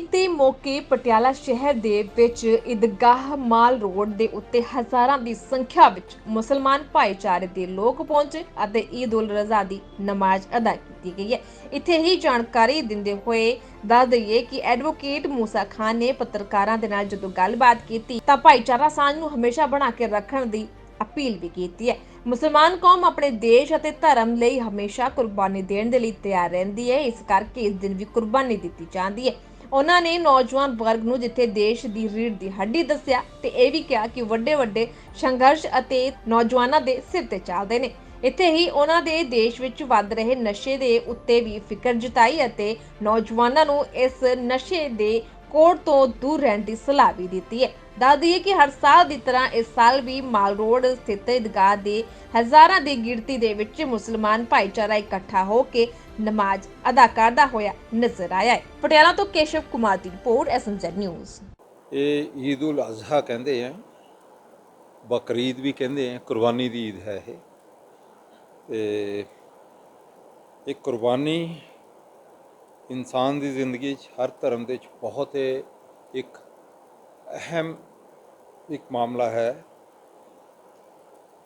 ਈਦ ਦੇ ਮੌਕੇ ਪਟਿਆਲਾ ਸ਼ਹਿਰ ਦੇ ਵਿੱਚ ਈਦਗਾਹ ਮਾਲ ਰੋਡ ਦੇ ਉੱਤੇ ਹਜ਼ਾਰਾਂ ਦੀ ਸੰਖਿਆ ਵਿੱਚ ਮੁਸਲਮਾਨ ਭਾਈਚਾਰੇ ਦੇ ਲੋਕ ਪਹੁੰਚੇ ਅਤੇ ਈਦ ਉਲ ਰਜ਼ਾ ਦੀ ਨਮਾਜ਼ ਅਦਾ ਕੀਤੀ ਗਈ ਹੈ। ਇੱਥੇ ਹੀ ਜਾਣਕਾਰੀ ਦਿੰਦੇ ਹੋਏ ਦੱਸ ਦਈਏ ਕਿ ਐਡਵੋਕੇਟ ਮੂਸਾ ਖਾਨ ਨੇ ਪੱਤਰਕਾਰਾਂ ਦੇ ਨਾਲ ਜਦੋਂ ਗੱਲਬਾਤ ਕੀਤੀ ਤਾਂ ਭਾਈਚਾਰਾ ਸਾਂਝ ਨੂੰ ਹਮੇਸ਼ਾ ਬਣਾ ਕੇ ਰੱਖਣ ਦੀ ਅਪੀਲ ਵੀ ਕੀਤੀ ਹੈ। ਮੁਸਲਮਾਨ ਕੌਮ ਆਪਣੇ ਦੇਸ਼ ਅਤੇ ਧਰਮ ਲਈ ਹਮੇਸ਼ਾ ਕੁਰਬਾਨੀ ਦੇਣ ਦੇ ਲਈ ਤਿਆਰ ਰਹਿੰਦੀ ਹੈ। ਇਸ ਕਰਕੇ ਇਸ ਦਿਨ ਵੀ ਕੁਰਬਾਨੀ ਦਿੱਤੀ ਜਾਂਦੀ ਹੈ। ਉਹਨਾਂ ਨੇ ਨੌਜਵਾਨ ਵਰਗ ਨੂੰ ਜਿੱਥੇ ਦੇਸ਼ ਦੀ ਰੀੜ ਦੀ ਹੱਡੀ ਦੱਸਿਆ ਤੇ ਇਹ ਵੀ ਕਿਹਾ ਕਿ ਵੱਡੇ ਵੱਡੇ ਸੰਘਰਸ਼ ਅਤੇ ਨੌਜਵਾਨਾਂ ਦੇ ਸਿਰ ਤੇ ਚੱਲਦੇ ਨੇ। ਇੱਥੇ ਹੀ ਉਹਨਾਂ ਦੇ ਦੇਸ਼ ਵਿੱਚ ਵੱਧ ਰਹੇ ਨਸ਼ੇ ਦੇ ਉੱਤੇ ਵੀ ਫਿਕਰ ਜਤਾਈ ਅਤੇ ਨੌਜਵਾਨਾਂ ਨੂੰ ਇਸ ਨਸ਼ੇ ਦੇ ਕੋੜ ਤੋਂ ਦੂਰ ਰਹਿਣ ਦੀ ਸਲਾਹ ਵੀ ਦਿੱਤੀ ਹੈ। ਦੱਸ ਦਈਏ ਕਿ ਹਰ ਸਾਲ ਦੀ ਤਰ੍ਹਾਂ ਇਸ ਸਾਲ ਵੀ ਮਾਲ ਰੋਡ ਸਥਿਤ ਈਦਗਾਹ ਦੇ ਹਜ਼ਾਰਾਂ ਦੀ ਗਿਣਤੀ ਦੇ ਵਿੱਚ ਮੁਸਲਮਾਨ ਭਾਈਚਾਰਾ ਇਕੱਠਾ ਹੋ ਕੇ ਨਮਾਜ਼ ਅਦਾ ਕਰਦਾ ਹੋਇਆ ਨਜ਼ਰ ਆਇਆ ਹੈ। ਪਟਿਆਲਾ ਤੋਂ ਕੇਸ਼ਵ ਕੁਮਾਰ ਦੀ ਰਿਪੋਰਟ ਐਸਐਮਜ਼ੈਡ ਨਿਊਜ਼ ਇਹ ਈਦ ਉਲ ਅਜ਼ਹਾ ਕਹਿੰਦੇ ਆ, ਬਕਰੀਦ ਵੀ ਕਹਿੰਦੇ ਆ, ਕੁਰਬਾਨੀ ਦੀ ਈਦ ਹੈ ਇਹ। ਤੇ ਇਹ ਕੁਰਬਾਨੀ ਇਨਸਾਨ ਦੀ ਜ਼ਿੰਦਗੀ 'ਚ ਹਰ ਧਰਮ ਦੇ 'ਚ ਬਹੁਤ ਇੱਕ ਅਹਿਮ ਇੱਕ ਮਾਮਲਾ ਹੈ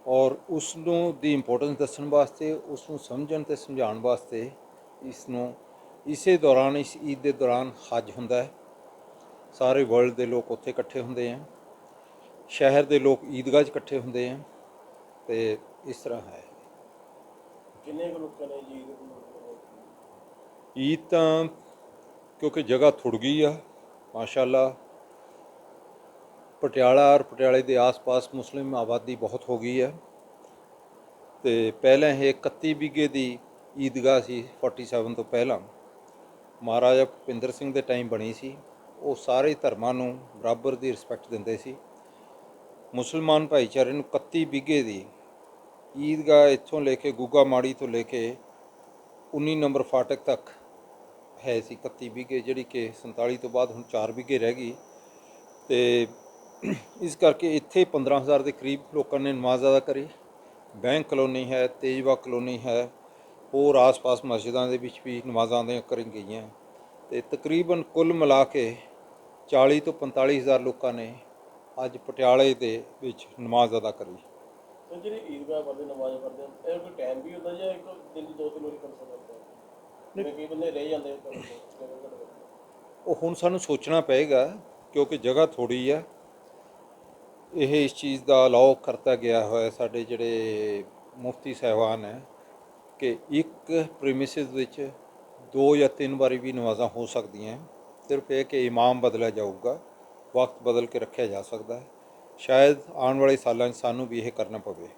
ਔਰ ਉਸ ਨੂੰ ਦੀ ਇੰਪੋਰਟੈਂਸ ਦੱਸਣ ਵਾਸਤੇ ਉਸ ਨੂੰ ਸਮਝਣ ਤੇ ਸਮਝਾਉਣ ਵਾਸਤੇ ਇਸ ਨੂੰ ਇਸੇ ਦੌਰਾਨ, ਇਸ ਈਦ ਦੇ ਦੌਰਾਨ ਹੱਜ ਹੁੰਦਾ ਹੈ। ਸਾਰੇ ਵਰਲਡ ਦੇ ਲੋਕ ਉੱਥੇ ਇਕੱਠੇ ਹੁੰਦੇ ਆ। ਸ਼ਹਿਰ ਦੇ ਲੋਕ ਈਦਗਾਹ 'ਚ ਇਕੱਠੇ ਹੁੰਦੇ ਆ ਤੇ ਇਸ ਤਰ੍ਹਾਂ ਹੈ। ਕਿੰਨੇ ਕੁ ਲੋਕਾਂ ਨੇ ਜੀ ਈਦ ਈਦ ਤਾਂ ਕਿਉਂਕਿ ਜਗ੍ਹਾ ਥੁੜ ਗਈ ਆ, ਮਾਸ਼ਾਅੱਲਾ। ਪਟਿਆਲਾ ਔਰ ਪਟਿਆਲੇ ਦੇ ਆਸ-ਪਾਸ ਮੁਸਲਿਮ ਆਬਾਦੀ ਬਹੁਤ ਹੋ ਗਈ ਹੈ ਤੇ ਪਹਿਲਾਂ ਇਹ 31 ਵਿਗੇ ਦੀ ਈਦਗਾਹ ਸੀ 47 ਤੋਂ ਪਹਿਲਾਂ। ਮਹਾਰਾਜਾ ਭੁਪਿੰਦਰ ਸਿੰਘ ਦੇ ਟਾਈਮ ਬਣੀ ਸੀ। ਉਹ ਸਾਰੇ ਧਰਮਾਂ ਨੂੰ ਬਰਾਬਰ ਦੀ ਰਿਸਪੈਕਟ ਦਿੰਦੇ ਸੀ। ਮੁਸਲਮਾਨ ਭਾਈਚਾਰੇ ਨੂੰ 31 ਵਿਗੇ ਦੀ ਈਦਗਾਹ ਇੱਥੋਂ ਲੈ ਕੇ ਗੁੱਗਾ ਮਾੜੀ ਤੋਂ ਲੈ ਕੇ 19 ਨੰਬਰ ਫਾਟਕ ਤੱਕ ਹੈ ਸੀ 31 ਵਿਗੇ ਜਿਹੜੀ ਕਿ 47 ਤੋਂ ਬਾਅਦ ਹੁਣ 4 ਵਿਗੇ ਰਹਿ ਗਈ। ਤੇ ਇਸ ਕਰਕੇ ਇੱਥੇ 15000 ਦੇ ਕਰੀਬ ਲੋਕਾਂ ਨੇ ਨਮਾਜ਼ ਅਦਾ ਕਰੀ। ਬੈਂਕ ਕਲੋਨੀ ਹੈ ਤੇਜਵਾ ਕਲੋਨੀ ਹੈ, ਹੋਰ ਆਸ-ਪਾਸ ਮਸਜਿਦਾਂ ਦੇ ਵਿੱਚ ਵੀ ਨਮਾਜ਼ਾਂ ਦੇ ਕਰੀ ਗਈਆਂ। ਤੇ ਤਕਰੀਬਨ ਕੁੱਲ ਮਿਲਾ ਕੇ 40 ਤੋਂ 45000 ਲੋਕਾਂ ਨੇ ਅੱਜ ਪਟਿਆਲੇ ਦੇ ਵਿੱਚ ਨਮਾਜ਼ ਅਦਾ ਕਰੀ। ਤੇ ਜਿਹੜੇ ਈਦਗਾਹ ਵਾਲੇ ਨਮਾਜ਼ ਪੜ੍ਹਦੇ ਆ ਇਹ ਕੋਈ ਟਾਈਮ ਵੀ ਹੁੰਦਾ ਜਾਂ ਇੱਕ ਦਿਨ ਦੋ ਤਿੰਨ ਵਾਰੀ ਕਰ ਸਕਦੇ ਆ ਕਈ ਬੰਦੇ ਰਹਿ ਜਾਂਦੇ ਆ ਘਰੋਂ ਤੋਂ, ਉਹ ਹੁਣ ਸਾਨੂੰ ਸੋਚਣਾ ਪਏਗਾ ਕਿਉਂਕਿ ਜਗ੍ਹਾ ਥੋੜੀ ਆ। ਇਹ ਇਸ ਚੀਜ਼ ਦਾ ਅਲਾਉ ਕਰਤਾ ਗਿਆ ਹੋਇਆ ਸਾਡੇ ਜਿਹੜੇ ਮੁਫਤੀ ਸਹਿਬਾਨ ਹੈ ਕਿ ਇੱਕ ਪ੍ਰੀਮਿਸਿਸ ਵਿੱਚ ਦੋ ਜਾਂ ਤਿੰਨ ਵਾਰੀ ਵੀ ਨਮਾਜ਼ਾਂ ਹੋ ਸਕਦੀਆਂ ਸਿਰਫ ਇਹ ਕਿ ਇਮਾਮ ਬਦਲਿਆ ਜਾਊਗਾ ਵਕਤ ਬਦਲ ਕੇ ਰੱਖਿਆ ਜਾ ਸਕਦਾ ਹੈ। ਸ਼ਾਇਦ ਆਉਣ ਵਾਲੇ ਸਾਲਾਂ 'ਚ ਸਾਨੂੰ ਵੀ ਇਹ ਕਰਨਾ ਪਵੇ।